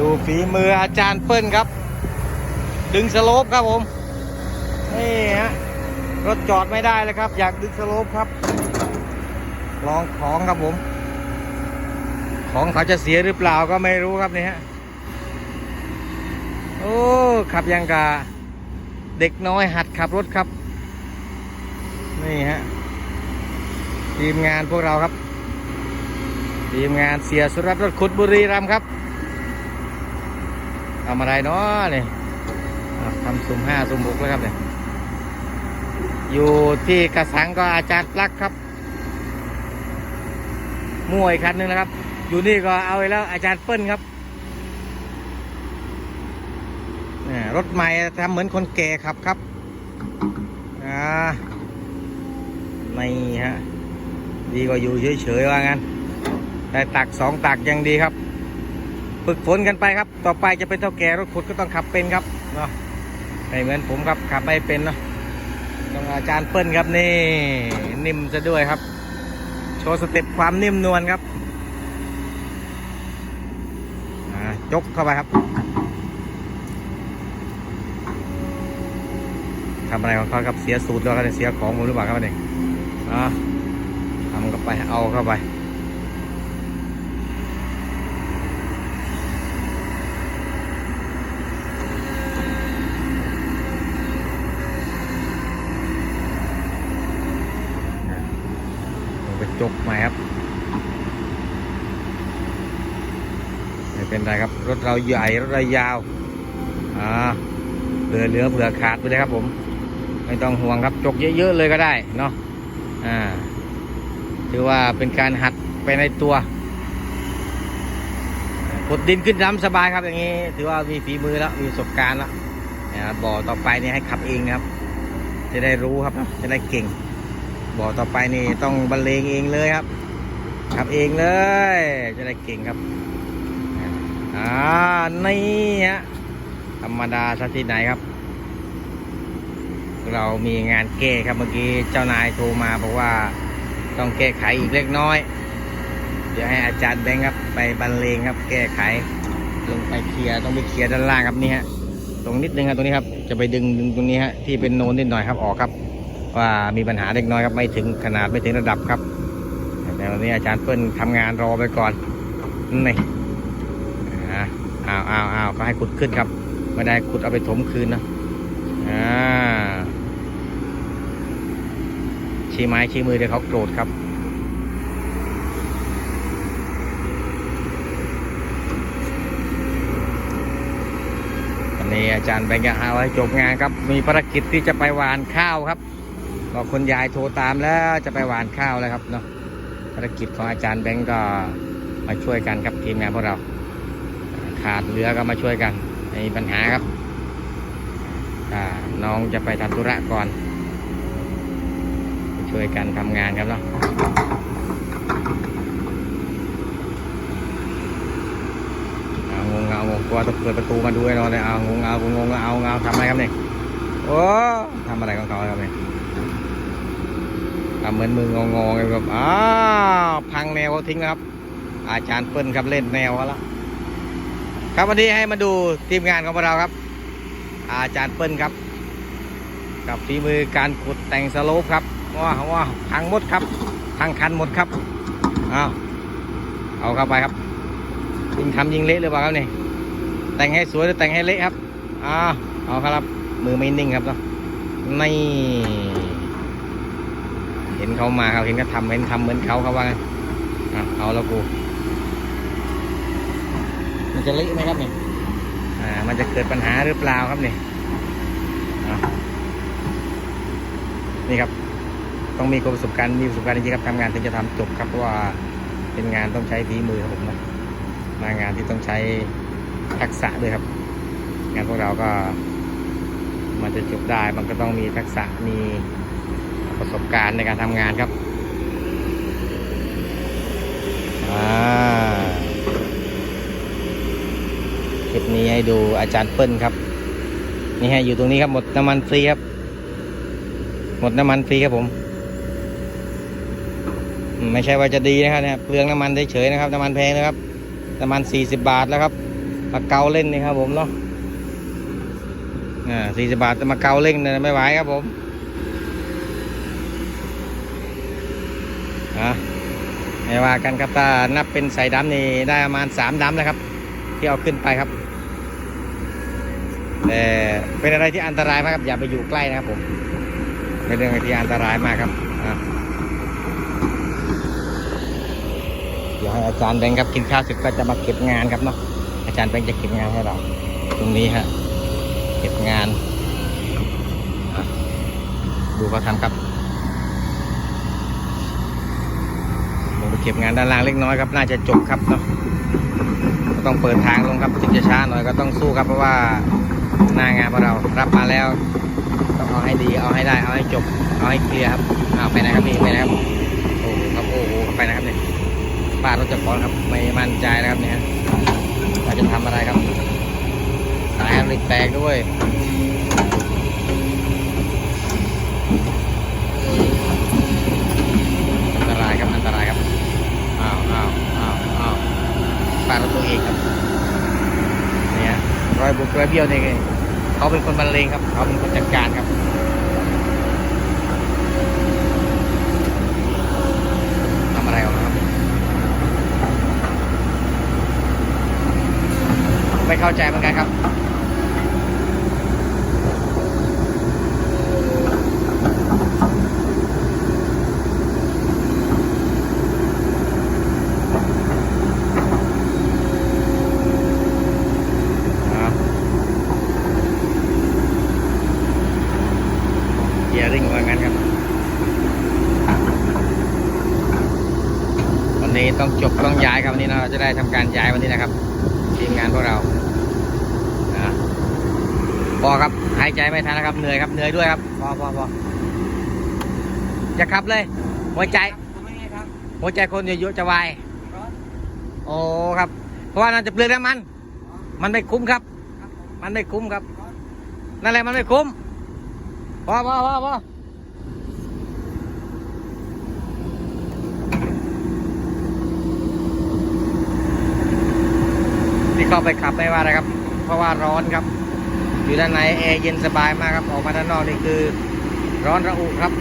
ดูฝีมืออาจารย์เปิ้ลครับ ดึงสโลปครับผม นี่ฮะ รถจอดไม่ได้เลยครับ อยากดึงสโลปครับ ลองของครับผม ของเขาจะเสียหรือเปล่าก็ไม่รู้ครับนี่ฮะ โอ้ขับยังกาเด็กน้อยหัดขับรถครับ นี่ฮะ ทีมงานพวกเราครับ ทีมงานเสียสุรัตน์รถขุดบุรีรัมครับ ทำอะไรเนาะนี่ทำสุ่มห้าสุ่มหกแล้วครับเนี่ยอยู่ที่กระสังก็อาจารย์ปลักครับมั่วอีกคันหนึ่งนะครับ อยู่นี่ก็เอาไปแล้วอาจารย์เปิ้ลครับรถใหม่ทำเหมือนคนแก่ขับครับอ่านี่ฮะ ดีกว่าอยู่เฉยๆว่างั้นได้ตักสองตักยังดีครับ ฝึกฝนกันไปครับ ต่อไปจะเป็นเท่าแก่รถขุดก็ต้องขับเป็นครับเนาะไม่เหมือนผมครับขับไม่เป็นเนาะต้องอาจารย์เปิ้ลครับนี่นิ่มซะด้วยครับ โชว์สเต็ปความนิ่มนวลครับยกเข้าไปครับทำอะไรของเขาครับเสียสูตรแล้วครับเสียของผมหรือเปล่าครับเนี่ยอ่าทำเข้าไปเอาเข้าไป ผมไปจกใหม่ครับ ไม่ เป็นไรครับรถเราใหญ่รถเรายาวอ่าเหลือเหลือเผื่อขาดไปเลยครับ ผม ไม่ต้องห่วงครับจกเยอะๆเลยก็ได้เนาะอ่าถือว่าเป็นการหัดไปในตัวขุดดินขึ้นน้ำสบายครับ อย่างนี้ ถือว่ามีฝีมือแล้วมีประสบการณ์แล้วนะครับบ่อต่อไปนี่ให้ขับเองนะครับ จะได้รู้ครับจะได้เก่ง บ่อต่อไปนี่ต้องบรรเลงเองเลยครับขับเองเลย จะได้เก่งครับ อ่า นี่ฮะ ธรรมดาสักที่ไหนครับ เรามีงานแก้ครับเมื่อกี้เจ้านายโทรมาบอกว่าต้องแก้ไขอีกเล็กน้อย เดี๋ยวให้อาจารย์แบงค์ครับ ไปบรรเลงครับ แก้ไข ลงไปเคลียร์ต้องไปเคลียร์ด้านล่างครับนี่ฮะ ตรงนิดนึงครับตรงนี้ครับ จะไปดึงดึงตรงนี้ฮะที่เป็นโนนนิดหน่อยครับออกครับ ว่ามีปัญหาเล็กน้อยครับไม่ถึงขนาดไม่ถึงระดับครับแต่วันนี้อาจารย์เปิ้ลทำงานรอไปก่อนนี่ อ้าวอ้าวอ้าวก็ให้ขุดขึ้นครับไม่ได้ขุดเอาไปถมคืนนะอ่าชี้ไม้ชี้มือเดี๋ยวเขาโกรธครับวันนี้อาจารย์แบงค์จะเอาไว้จบงานครับ มีภารกิจที่จะไปหวานข้าวครับบอกคุณยายโทรตามแล้วจะไปหวานข้าวแล้วครับเนาะภารกิจของอาจารย์แบงค์ก็มาช่วยกันครับทีมงานพวกเรา ขาดเหลือก็มาช่วยกันไม่มีปัญหาครับอ่าน้องจะไปทำธุระก่อน ช่วยกันทำงานครับเนาะเอางงเอางงกลัวต้องเปิดประตูมาดูแน่นอนเลยเอางงเอางงเอาเอาทำอะไรครับเนี่ยโอ้ทำอะไรของเขาครับเนี่ยทำเหมือนมืองงงๆเลยครับอ้าวพังแนวเขาทิ้งครับ อาจารย์เปิ้ลครับเล่นแนวเขาแล้ว ครับวันนี้ให้มาดูทีมงานของเราครับ อาจารย์เปิ้ลครับ กับฝีมือการขุดแต่งสโลปครับว้าวว้าวพังหมดครับพังคันหมดครับเอาเอาเข้าไปครับยิงทำยิงเละหรือเปล่าครับนี่แต่งให้สวยหรือแต่งให้เละครับอ้าวเอาครับ มือไม่นิ่งครับเนาะนี่เห็นเขามาครับเห็นเขาทำเห็นทำเหมือนเขาเขาว่างั้นอะเอาแล้วกู มันจะเละไหมครับเนี่ยอ่า มันจะเกิดปัญหาหรือเปล่าครับเนี่ยนี่ครับ ต้องมีประสบการณ์มีประสบการณ์จริงครับทำงานถึงจะทำจบครับเพราะว่าเป็นงานต้องใช้ฝีมือครับผมนะมางานที่ต้องใช้ทักษะด้วยครับ งานพวกเราก็ มันจะจบได้มันก็ต้องมีทักษะมีประสบการณ์ในการทำงานครับอ่า คลิปนี้ให้ดูอาจารย์เปิ้ลครับ นี่ให้อยู่ตรงนี้ครับหมดน้ำมันฟรีครับ หมดน้ำมันฟรีครับผม ไม่ใช่ว่าจะดีนะครับเนี่ยเปลืองน้ำมันเฉยๆนะครับน้ำมันแพงนะครับน้ำมัน40บาทแล้วครับมาเกาเล่นนี่ครับ ผมเนาะอ่าสี่สิบบาทจะมาเกาเล่นเนี่ยไม่ไหวครับผมอะไม่ว่ากันครับถ้านับเป็นใส่ดำนี่ได้ประมาณสามดำแล้วครับ ที่เอาขึ้นไปครับ แต่เป็นอะไรที่อันตรายมากครับอย่าไปอยู่ใกล้นะครับผมเป็นเรื่องที่อันตรายมากครับเดี๋ยวให้อาจารย์แบงค์ครับกินข้าวเสร็จก็จะมาเก็บงานครับเนาะอาจารย์แบงค์จะเก็บงานให้เรา ตรงนี้ฮะเก็บงาน ดูเขาทำครับลงไปเก็บงานด้านล่างเล็กน้อยครับ น่าจะจบครับเนาะ ก็ต้องเปิดทางลงครับถึงจะช้าหน่อยก็ต้องสู้ครับ เพราะว่าหน้างานของเรารับมาแล้วต้องเอาให้ดีเอาให้ได้เอาให้จบเอาให้เคลียร์ครับเอาไปนะครับนี่ไปนะครับโอ้โหครับโอ้โหไปนะครับเนี่ยป้ารถจะฟ้อนครับไม่มั่นใจนะครับเนี่ยเราจะทำอะไรครับสายเหล็กแตกด้วยอันตรายครับอันตรายครับอ้าวอ้าวอ้าวอ้าวป้ารถตัวเองครับ เนี่ย รอยเบี้ยวนี่ยเขาเป็นคนบรรเลงครับ เขาเป็นคนจัดการครับทำอะไรออกมาครับ ไม่เข้าใจเหมือนกันครับเกียร์ริ่งว่างั้นครับ วันนี้ ต้องจบต้องย้ายครับวันนี้เราจะได้ทำการย้ายวันนี้นะครับทีมงานพวกเราอะพอครับหายใจไม่ทันนะครับเหนื่อยครับเหนื่อยด้วยครับพอพอพอจะขับเลย หัวใจหัวใจคนเยอะๆจะวายโอ้ครับ เพราะว่านั่นจะเปลืองน้ำมัน มันไม่คุ้มครับ มันไม่คุ้มครับ นั่นแหละมันไม่คุ้มพอพอพอพอ ที่เข้าไปขับไม่ว่าอะไรครับ เพราะว่าร้อนครับ อยู่ด้านในแอร์เย็นสบายมากครับ ออกมาด้านนอกนี่คือร้อนระอุครับ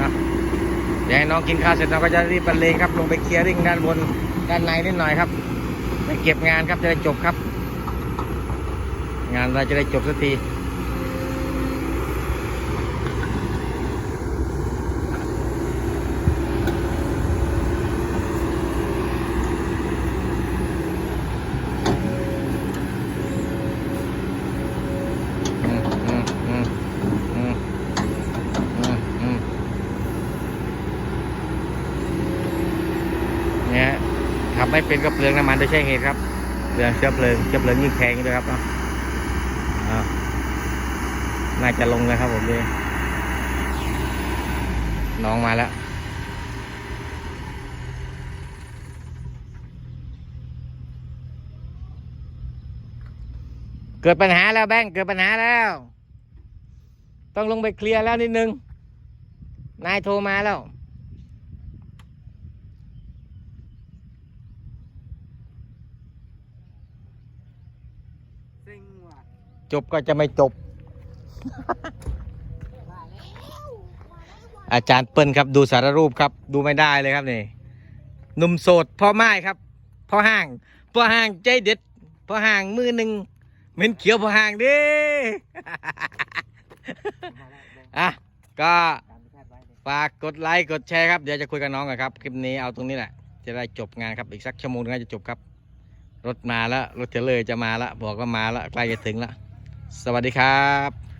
นะเดี๋ยวให้น้องกินข้าวเสร็จเราก็จะรีบบรรเลงครับ ลงไปเคลียร์ริ่งด้านบนด้านในนิดหน่อยครับไปเก็บงานครับจะได้จบครับ งานเราจะได้จบสักที อืมอืมอืมอืมอืมอืมเนี่ย ขับไม่เป็นก็เปลืองน้ำมันโดยใช่เหตุครับเปลืองเชื้อเพลิงเชื้อเพลิงยิ่งแพงด้วยครับเนาะอาน่าจะลงเลยครับผมเลยน้องมาแล้วเกิดปัญหาแล้วแบงเกิดปัญหาแล้ว ต้องลงไปเคลียร์แล้วนิดนึง นายโทรมาแล้ว ซิงว่ะจบก็จะไม่จบ อาจารย์เปิ้ลครับ ดูสารรูปครับ ดูไม่ได้เลยครับนี่หนุ่มโสดพ่อไม้ครับพ่อห้างพ่อห้างใจเด็ดพ่อห้างมือหนึ่งเหม็นเขียวพ่อห้างเดิอะก็ฝากกดไลค์กดแชร์ครับเดี๋ยวจะคุยกับน้องกันครับ คลิปนี้เอาตรงนี้แหละ จะได้จบงานครับอีกสักชั่วโมงนึงน่าจะจบครับ รถมาแล้วรถเทรลเลอร์จะมาแล้วบอกว่ามาแล้วใกล้จะถึงแล้ว สวัสดีครับ